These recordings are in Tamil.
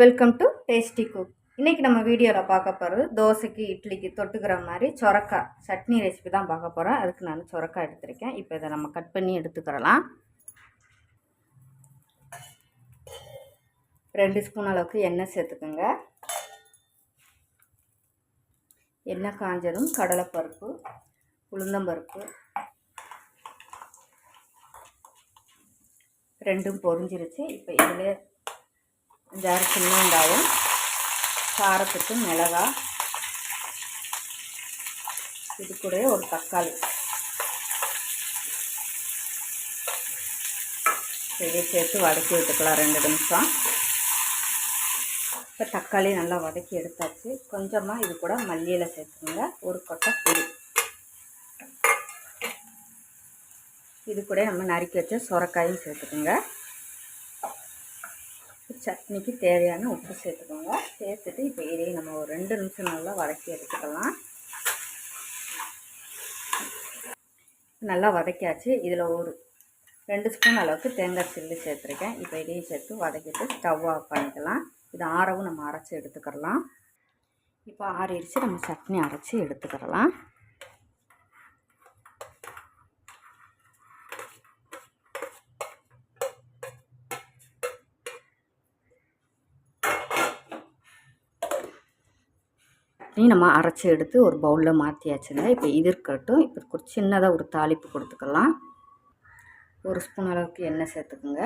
வெல்கம் டு டேஸ்டி குக் இன்றைக்கி நம்ம வீடியோவில் பார்க்க போகிறது தோசைக்கு இட்லிக்கு தொட்டுக்கிற மாதிரி சொரக்காய் சட்னி ரெசிபி தான் பார்க்க போகிறோம் அதுக்கு நான் சொரக்காய் எடுத்திருக்கேன். இப்போ இதை நம்ம கட் பண்ணி எடுத்துக்கிறலாம் ரெண்டு ஸ்பூன் அளவுக்கு எண்ணெய் சேர்த்துக்கோங்க. எண்ணெய் காஞ்சதும் கடலைப்பருப்பு உளுந்தம்பருப்பு ரெண்டும் பொரிஞ்சிருச்சு. இப்போ இதில் அஞ்சாறு சின்ன வெங்காயம் காரத்துக்கு மிளகா இது கூட ஒரு தக்காளி. இதை சேர்த்து வதக்கி விட்டுக்கலாம் ரெண்டு நிமிஷம். இப்போ தக்காளி நல்லா வதக்கி எடுத்தாச்சு. கொஞ்சமாக இது கூட மல்லியில் சேர்த்துக்கோங்க. ஒரு கொட்டை புளி. இது கூட நம்ம நறுக்கி வச்ச சுரக்காயும் சேர்த்துக்கோங்க. சட்னிக்கு தேவையான உப்பு சேர்த்துக்கோங்க. சேர்த்துட்டு இப்போ இதையும் நம்ம ஒரு ரெண்டு நிமிஷம் நல்லா வதக்கி எடுத்துக்கலாம். நல்லா வதக்கியாச்சு. இதில் ஒரு ரெண்டு ஸ்பூன் அளவுக்கு தேங்காய் சில்லு சேர்த்துருக்கேன். இப்போ இதையும் சேர்த்து வதக்கிட்டு ஸ்டவ் ஆஃப் பண்ணிக்கலாம். இது ஆறவும் நம்ம அரைச்சி எடுத்துக்கிறலாம் இப்போ ஆறிடுச்சு. நம்ம சட்னி அரைச்சி எடுத்துக்கிறலாம் சட்னி நம்ம அரைச்சி எடுத்து ஒரு பவுலில் மாற்றியாச்சுங்க இப்போ இது இருக்கட்டும். இப்போ ஒரு சின்னதாக ஒரு தாளிப்பு கொடுத்துக்கலாம். ஒரு ஸ்பூன் அளவுக்கு எண்ணெய் சேர்த்துக்குங்க.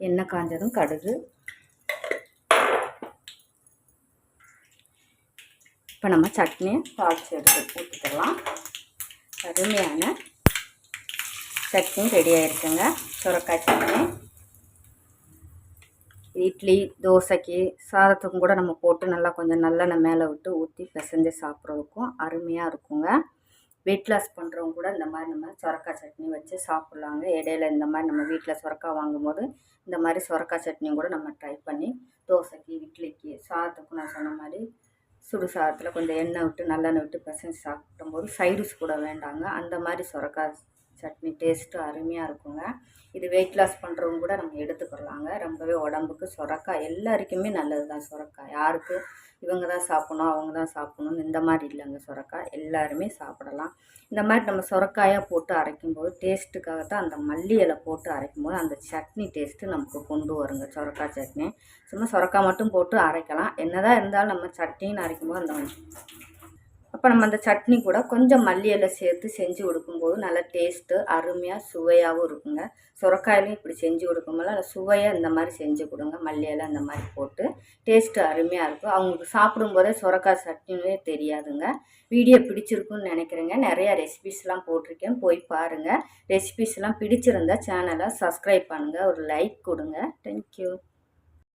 எண்ணெய் காஞ்சதும் கடுகு. இப்போ நம்ம சட்னியை தாளித்து எடுத்து ஊற்றிக்கலாம் அருமையான சட்னி ரெடி ஆகிருக்குங்க சுரக்காய் சட்னி. இட்லி தோசைக்கு சாதத்துக்கும் கூட நம்ம போட்டு நல்லா கொஞ்சம் நல்லெண்ணெய் மேலே விட்டு ஊற்றி பிசைஞ்சு சாப்பிட்றதுக்கும் அருமையாக இருக்குங்க. வெயிட் லாஸ் பண்ணுறவங்க கூட இந்த மாதிரி நம்ம சுரக்காய் சட்னி வச்சு சாப்பிட்லாங்க. இடையில இந்த மாதிரி நம்ம வீட்டில் சொரக்காய் வாங்கும்போது இந்த மாதிரி சுரக்காய் சட்னியும் கூட நம்ம ட்ரை பண்ணி தோசைக்கு இட்லிக்கு சாதத்துக்கும் நான் சொன்ன மாதிரி சுடு சாதத்தில் கொஞ்சம் எண்ணெய் விட்டு நல்லெண்ணெய் விட்டு பிசைஞ்சு சாப்பிடும்போது சைடிஸ் கூட வேண்டாங்க. அந்த மாதிரி சொரக்காய் சட்னி டேஸ்ட்டு அருமையாக இருக்குங்க. இது வெயிட் லாஸ் பண்ணுறவங்க கூட நம்ம எடுத்துக்கிறலாங்க ரொம்பவே உடம்புக்கு சுரக்காய் எல்லாருக்குமே நல்லது தான் சுரக்காய். யாருக்கு? இவங்க தான் சாப்பிட்ணும் அவங்க தான் சாப்பிட்ணுன்னு இந்த மாதிரி இல்லைங்க சுரக்காய். எல்லாருமே சாப்பிடலாம். இந்த மாதிரி நம்ம சுரக்காயாக போட்டு அரைக்கும்போது டேஸ்ட்டுக்காக தான் அந்த மல்லி இலை போட்டு அரைக்கும்போது அந்த சட்னி டேஸ்ட்டு நமக்கு கொண்டு வருங்க சுரக்காய் சட்னி. சும்மா சுரக்காய் மட்டும் போட்டு அரைக்கலாம். என்னதான் இருந்தாலும் நம்ம சட்னின்னு அரைக்கும்போது அந்த அப்போ நம்ம அந்த சட்னி கூட கொஞ்சம் மல்லி இலை சேர்த்து செஞ்சு கொடுக்கும்போது நல்லா டேஸ்ட்டு அருமையாக சுவையாகவும் இருக்குங்க. சுரக்காயிலையும் இப்படி செஞ்சு கொடுக்கும்போது நல்லா சுவையாக இந்த மாதிரி செஞ்சு கொடுங்க. மல்லி இலை இந்த மாதிரி போட்டு டேஸ்ட்டு அருமையாக இருக்கும். அவங்களுக்கு சாப்பிடும்போதே சுரக்காய் சட்னியே தெரியாதுங்க. வீடியோ பிடிச்சிருக்குன்னு நினைக்கிறேங்க. நிறையா ரெசிபிஸ்லாம் போட்டிருக்கேன். போய் பாருங்கள் ரெசிபிஸ்லாம் பிடிச்சிருந்தா சேனலை சப்ஸ்கிரைப் பண்ணுங்கள் ஒரு லைக் கொடுங்க. தேங்க்யூ